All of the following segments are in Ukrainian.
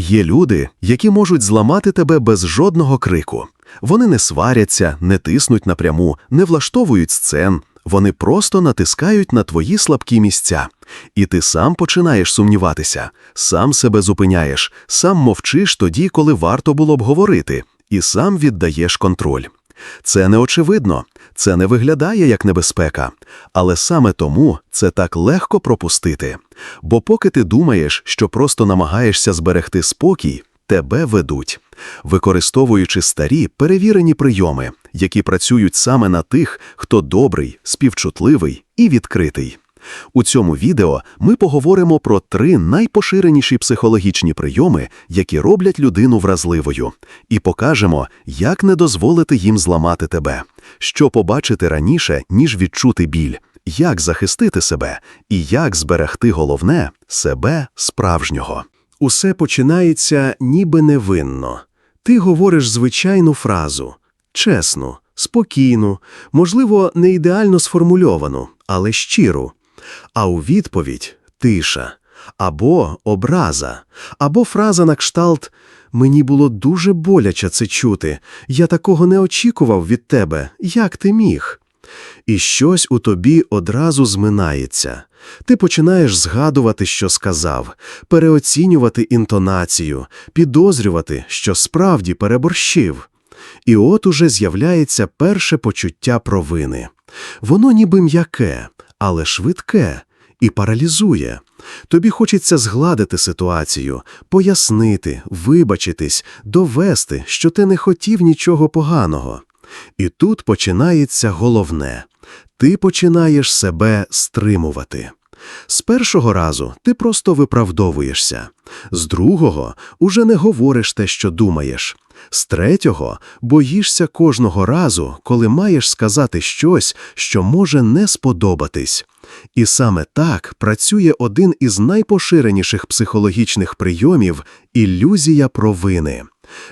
Є люди, які можуть зламати тебе без жодного крику. Вони не сваряться, не тиснуть напряму, не влаштовують сцен. Вони просто натискають на твої слабкі місця. І ти сам починаєш сумніватися, сам себе зупиняєш, сам мовчиш тоді, коли варто було б говорити, і сам віддаєш контроль. Це не очевидно, це не виглядає як небезпека, але саме тому це так легко пропустити. Бо поки ти думаєш, що просто намагаєшся зберегти спокій, тебе ведуть, використовуючи старі перевірені прийоми, які працюють саме на тих, хто добрий, співчутливий і відкритий. У цьому відео ми поговоримо про три найпоширеніші психологічні прийоми, які роблять людину вразливою, і покажемо, як не дозволити їм зламати тебе, що побачити раніше, ніж відчути біль, як захистити себе і як зберегти головне себе справжнього. Усе починається ніби невинно. Ти говориш звичайну фразу чесну, спокійну, можливо, не ідеально сформульовану, але щиру. А у відповідь тиша, або образа, або фраза на кшталт «Мені було дуже боляче це чути, я такого не очікував від тебе, як ти міг?» І щось у тобі одразу зминається. Ти починаєш згадувати, що сказав, переоцінювати інтонацію, підозрювати, що справді переборщив. І от уже з'являється перше почуття провини. Воно ніби м'яке, але швидке і паралізує. Тобі хочеться згладити ситуацію, пояснити, вибачитись, довести, що ти не хотів нічого поганого. І тут починається головне ти починаєш себе стримувати. З першого разу ти просто виправдовуєшся, з другого уже не говориш те, що думаєш, з третього боїшся кожного разу, коли маєш сказати щось, що може не сподобатись. І саме так працює один із найпоширеніших психологічних прийомів ілюзія провини.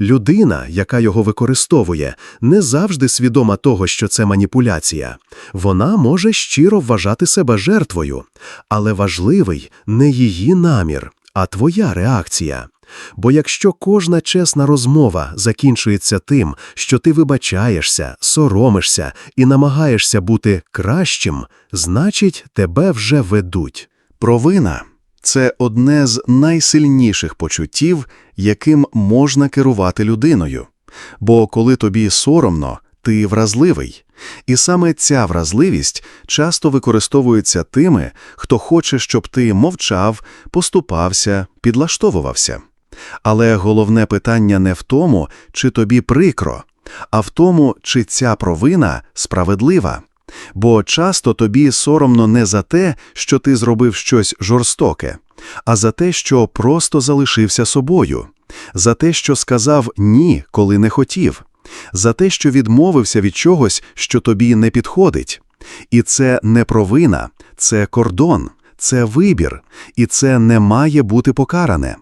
Людина, яка його використовує, не завжди свідома того, що це маніпуляція. Вона може щиро вважати себе жертвою, але важливий не її намір, а твоя реакція. Бо якщо кожна чесна розмова закінчується тим, що ти вибачаєшся, соромишся і намагаєшся бути кращим, значить, тебе вже ведуть. Провина це одне з найсильніших почуттів, яким можна керувати людиною. Бо коли тобі соромно, ти вразливий. І саме ця вразливість часто використовується тими, хто хоче, щоб ти мовчав, поступався, підлаштовувався. Але головне питання не в тому, чи тобі прикро, а в тому, чи ця провина справедлива. Бо часто тобі соромно не за те, що ти зробив щось жорстоке, а за те, що просто залишився собою, за те, що сказав ні, коли не хотів, за те, що відмовився від чогось, що тобі не підходить. І це не провина, це кордон, це вибір, і це не має бути покаране.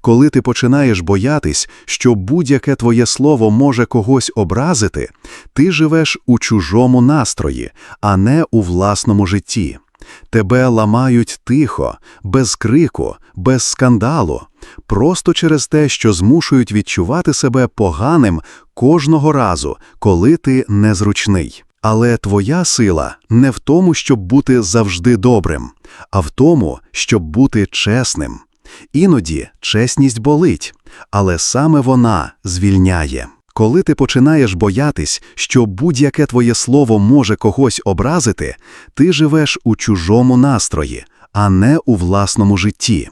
Коли ти починаєш боятись, що будь-яке твоє слово може когось образити, ти живеш у чужому настрої, а не у власному житті. Тебе ламають тихо, без крику, без скандалу, просто через те, що змушують відчувати себе поганим кожного разу, коли ти незручний. Але твоя сила не в тому, щоб бути завжди добрим, а в тому, щоб бути чесним. Іноді чесність болить, але саме вона звільняє. Коли ти починаєш боятись, що будь-яке твоє слово може когось образити, ти живеш у чужому настрої, а не у власному житті.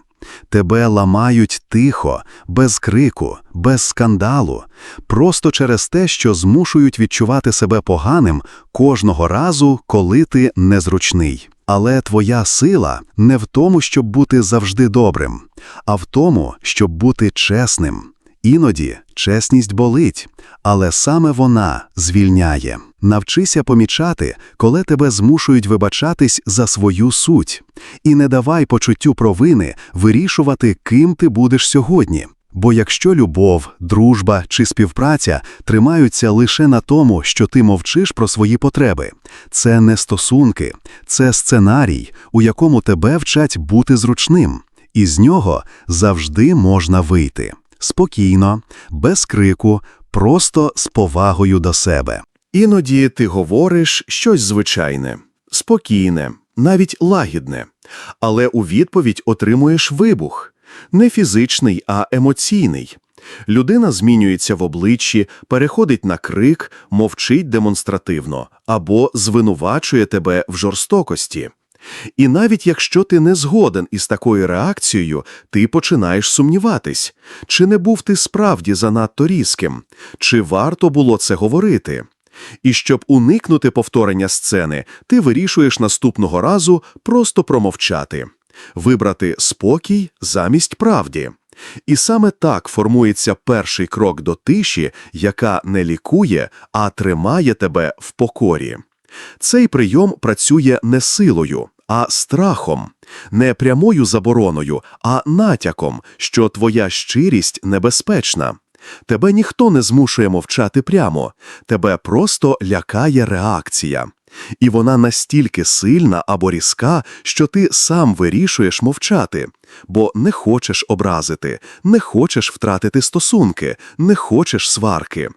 Тебе ламають тихо, без крику, без скандалу, просто через те, що змушують відчувати себе поганим кожного разу, коли ти незручний. Але твоя сила не в тому, щоб бути завжди добрим, а в тому, щоб бути чесним. Іноді чесність болить, але саме вона звільняє. Навчися помічати, коли тебе змушують вибачатись за свою суть, і не давай почуттю провини вирішувати, ким ти будеш сьогодні. Бо якщо любов, дружба чи співпраця тримаються лише на тому, що ти мовчиш про свої потреби, це не стосунки, це сценарій, у якому тебе вчать бути зручним. І з нього завжди можна вийти. Спокійно, без крику, просто з повагою до себе. Іноді ти говориш щось звичайне, спокійне, навіть лагідне, але у відповідь отримуєш вибух. Не фізичний, а емоційний. Людина змінюється в обличчі, переходить на крик, мовчить демонстративно або звинувачує тебе в жорстокості. І навіть якщо ти не згоден із такою реакцією, ти починаєш сумніватись, чи не був ти справді занадто різким, чи варто було це говорити. І щоб уникнути повторення сцени, ти вирішуєш наступного разу просто промовчати, вибрати спокій замість правді. І саме так формується перший крок до тиші, яка не лікує, а тримає тебе в покорі. Цей прийом працює не силою, а страхом, не прямою забороною, а натяком, що твоя щирість небезпечна. Тебе ніхто не змушує мовчати прямо, тебе просто лякає реакція. І вона настільки сильна або різка, що ти сам вирішуєш мовчати, бо не хочеш образити, не хочеш втратити стосунки, не хочеш сварки.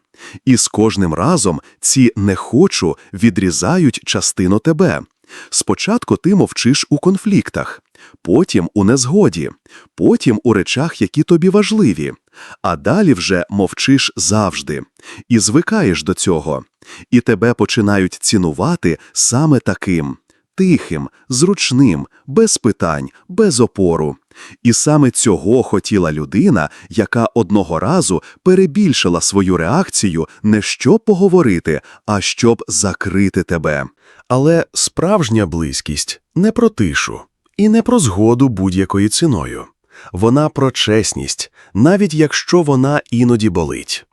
І з кожним разом ці не хочу відрізають частину тебе. Спочатку ти мовчиш у конфліктах, потім у незгоді, потім у речах, які тобі важливі, а далі вже мовчиш завжди і звикаєш до цього, і тебе починають цінувати саме таким тихим, зручним, без питань, без опору. І саме цього хотіла людина, яка одного разу перебільшила свою реакцію не щоб поговорити, а щоб закрити тебе. Але справжня близькість не про тишу і не про згоду будь-якою ціною. Вона про чесність, навіть якщо вона іноді болить.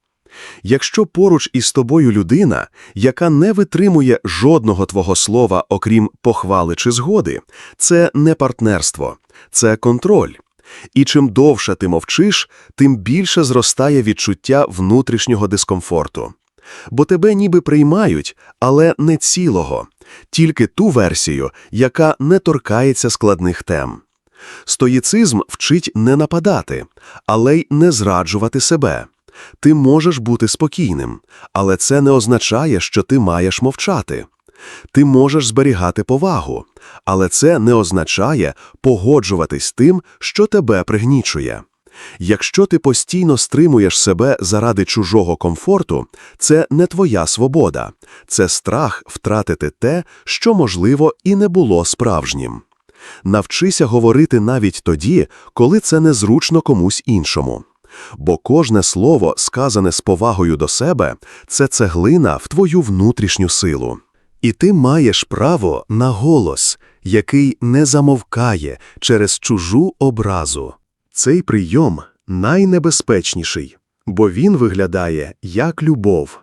Якщо поруч із тобою людина, яка не витримує жодного твого слова, окрім похвали чи згоди, це не партнерство, це контроль. І чим довше ти мовчиш, тим більше зростає відчуття внутрішнього дискомфорту. Бо тебе ніби приймають, але не цілого, тільки ту версію, яка не торкається складних тем. Стоїцизм вчить не нападати, але й не зраджувати себе. Ти можеш бути спокійним, але це не означає, що ти маєш мовчати. Ти можеш зберігати повагу, але це не означає погоджуватись тим, що тебе пригнічує. Якщо ти постійно стримуєш себе заради чужого комфорту, це не твоя свобода, це страх втратити те, що, можливо, і не було справжнім. Навчися говорити навіть тоді, коли це незручно комусь іншому. Бо кожне слово, сказане з повагою до себе, це цеглина в твою внутрішню силу. І ти маєш право на голос, який не замовкає через чужу образу. Цей прийом найнебезпечніший, бо він виглядає як любов,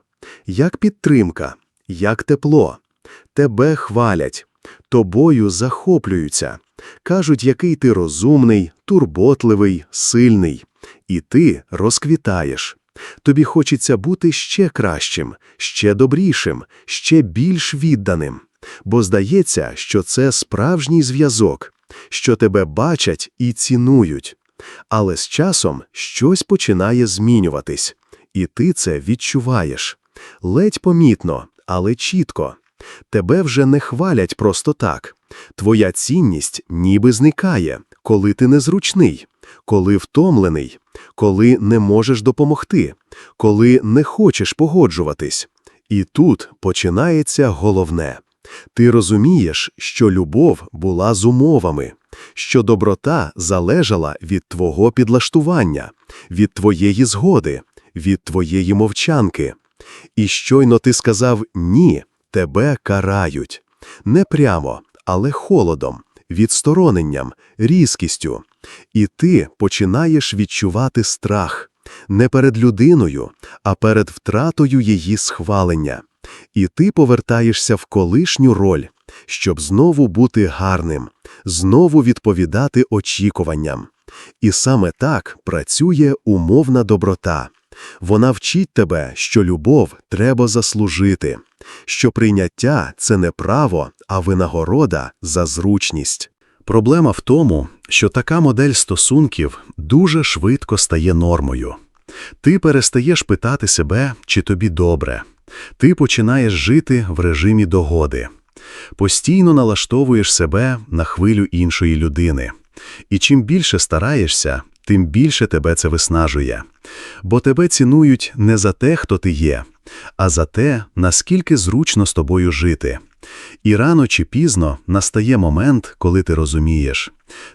як підтримка, як тепло. Тебе хвалять, тобою захоплюються, кажуть, який ти розумний, турботливий, сильний. І ти розквітаєш. Тобі хочеться бути ще кращим, ще добрішим, ще більш відданим. Бо здається, що це справжній зв'язок, що тебе бачать і цінують. Але з часом щось починає змінюватись, і ти це відчуваєш. Ледь помітно, але чітко. Тебе вже не хвалять просто так. Твоя цінність ніби зникає, коли ти незручний, коли втомлений, коли не можеш допомогти, коли не хочеш погоджуватись. І тут починається головне. Ти розумієш, що любов була з умовами, що доброта залежала від твого підлаштування, від твоєї згоди, від твоєї мовчанки. І щойно ти сказав «ні», тебе карають. Не прямо, але холодом, відстороненням, різкістю. І ти починаєш відчувати страх не перед людиною, а перед втратою її схвалення. І ти повертаєшся в колишню роль, щоб знову бути гарним, знову відповідати очікуванням. І саме так працює умовна доброта. Вона вчить тебе, що любов треба заслужити, що прийняття це не право, а винагорода за зручність. Проблема в тому, що така модель стосунків дуже швидко стає нормою. Ти перестаєш питати себе, чи тобі добре. Ти починаєш жити в режимі догоди. Постійно налаштовуєш себе на хвилю іншої людини. І чим більше стараєшся, тим більше тебе це виснажує. Бо тебе цінують не за те, хто ти є, а за те, наскільки зручно з тобою жити. І рано чи пізно настає момент, коли ти розумієш.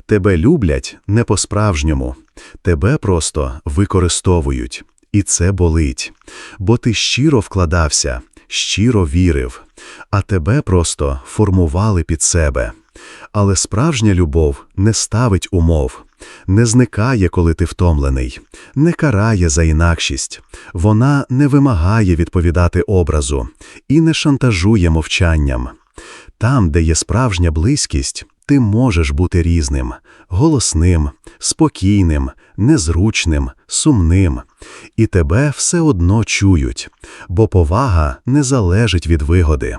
Тебе люблять не по-справжньому, тебе просто використовують. І це болить. Бо ти щиро вкладався, щиро вірив, а тебе просто формували під себе. Але справжня любов не ставить умов, не зникає, коли ти втомлений, не карає за інакшість. Вона не вимагає відповідати образу і не шантажує мовчанням. Там, де є справжня близькість, ти можеш бути різним, голосним, спокійним, незручним, сумним. І тебе все одно чують, бо повага не залежить від вигоди.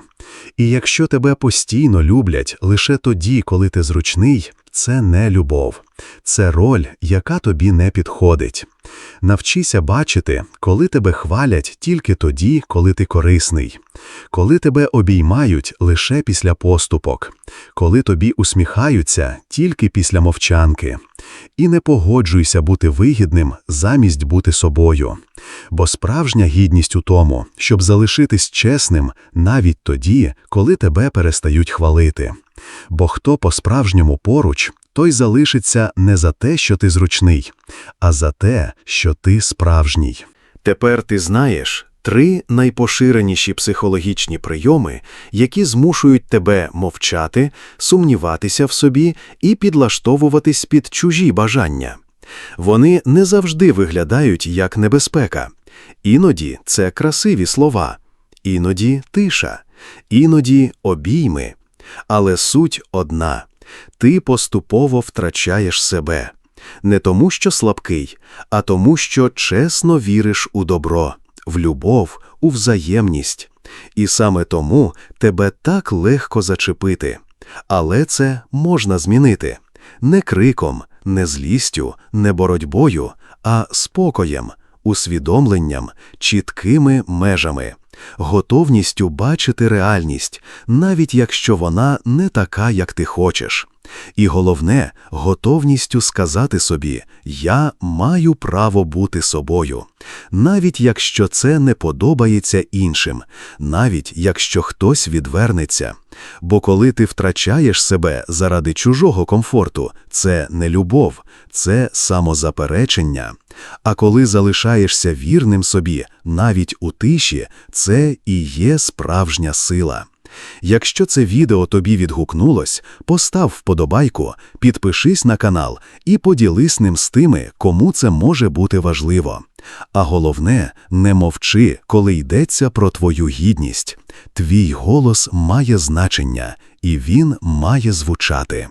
І якщо тебе постійно люблять лише тоді, коли ти зручний, це не любов, це роль, яка тобі не підходить. Навчися бачити, коли тебе хвалять тільки тоді, коли ти корисний, коли тебе обіймають лише після поступок, коли тобі усміхаються тільки після мовчанки. І не погоджуйся бути вигідним замість бути собою. Бо справжня гідність у тому, щоб залишитись чесним навіть тоді, коли тебе перестають хвалити. Бо хто по-справжньому поруч, той залишиться не за те, що ти зручний, а за те, що ти справжній. Тепер ти знаєш три найпоширеніші психологічні прийоми, які змушують тебе мовчати, сумніватися в собі і підлаштовуватись під чужі бажання. Вони не завжди виглядають як небезпека. Іноді це красиві слова, іноді тиша, іноді обійми. Але суть одна ти поступово втрачаєш себе. Не тому, що слабкий, а тому, що чесно віриш у добро, в любов, у взаємність. І саме тому тебе так легко зачепити. Але це можна змінити не криком, не злістю, не боротьбою, а спокоєм, усвідомленням, чіткими межами, готовністю бачити реальність, навіть якщо вона не така, як ти хочеш. І головне, готовністю сказати собі Я маю право бути собою, навіть якщо це не подобається іншим, навіть якщо хтось відвернеться. Бо коли ти втрачаєш себе заради чужого комфорту, це не любов, це самозаперечення. А коли залишаєшся вірним собі, навіть у тиші, це і є справжня сила. Якщо це відео тобі відгукнулось, постав вподобайку, підпишись на канал і поділись ним з тими, кому це може бути важливо. А головне, не мовчи, коли йдеться про твою гідність. Твій голос має значення, і він має звучати.